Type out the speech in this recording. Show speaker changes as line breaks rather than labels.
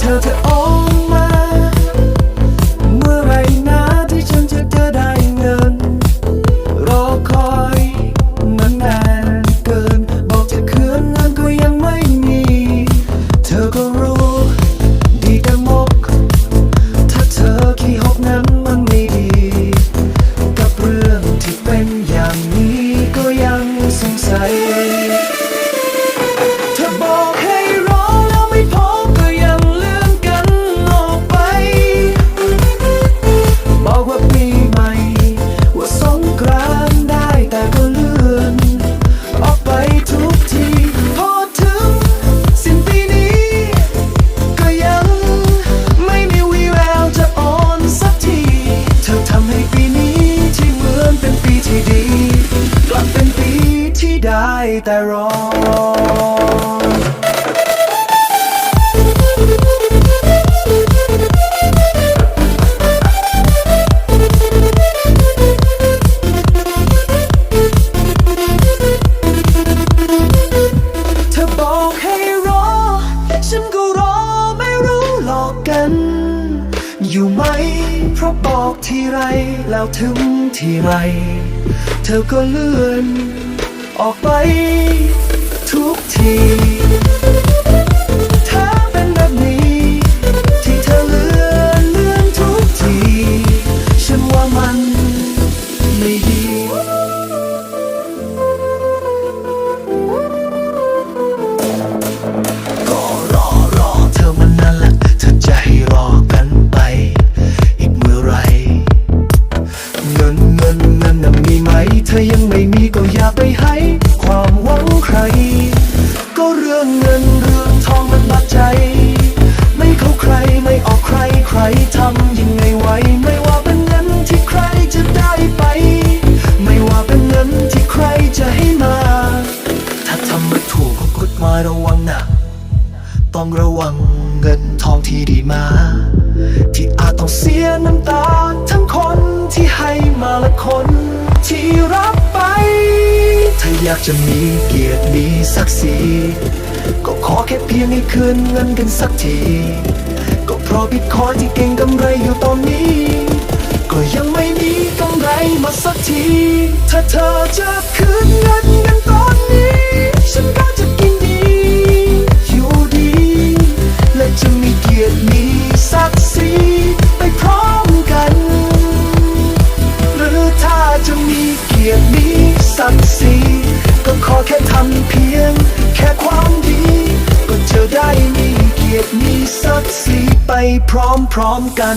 เธอจะออกมา เมื่อไหรนะที่ฉันจะเธอได้เงิน รอคอยมันนานเกิน บอกจะคืนเงินก็ยังไม่มี เธอก็รู้ดีกันมก ถ้าเธอขี้หกนั้นมันไม่ดี กับเรื่องที่เป็นอย่างนี้ก็ยังสงสัย แต่รอเธอบอกให้รอฉันก็รอไม่รู้หลอกกันอยู่ไหม เพราะบอกทีไร แล้วถึงทีไร เธอก็เลื่อน ออกไปทุกที ไม่มีก็อย่าไปให้ความหวังใคร ก็เรื่องเงินเรื่องทองมันบาดใจ ไม่เข้าใครไม่ออกใครใครทำยังไงไหวไม่ว่าเป็นเงินที่ใครจะได้ไป ไม่ว่าเป็นเงินที่ใครจะให้มา ถ้าทำไม่ถูกก็กฎหมายระวังนะต้องระวังเงินทองที่ดีมา ที่อาจต้องเสียน้ำตา ทั้งคนที่ให้มาและคนที่รับ จะมีเกียรติมีศักดิ์ศรีก็ขอแค่เพียงให้คืนเงินกันสักที ก็เพราะบิตคอยที่เก่งกำไรอยู่ตอนนี้ ก็ยังไม่มีกำไรมาสักที ถ้าเธอจะคืนเงินกันตอนนี้ ฉันก็จะกินดี อยู่ดี และจะมีเกียรติมีศักดิ์ ไปพร้อมๆกัน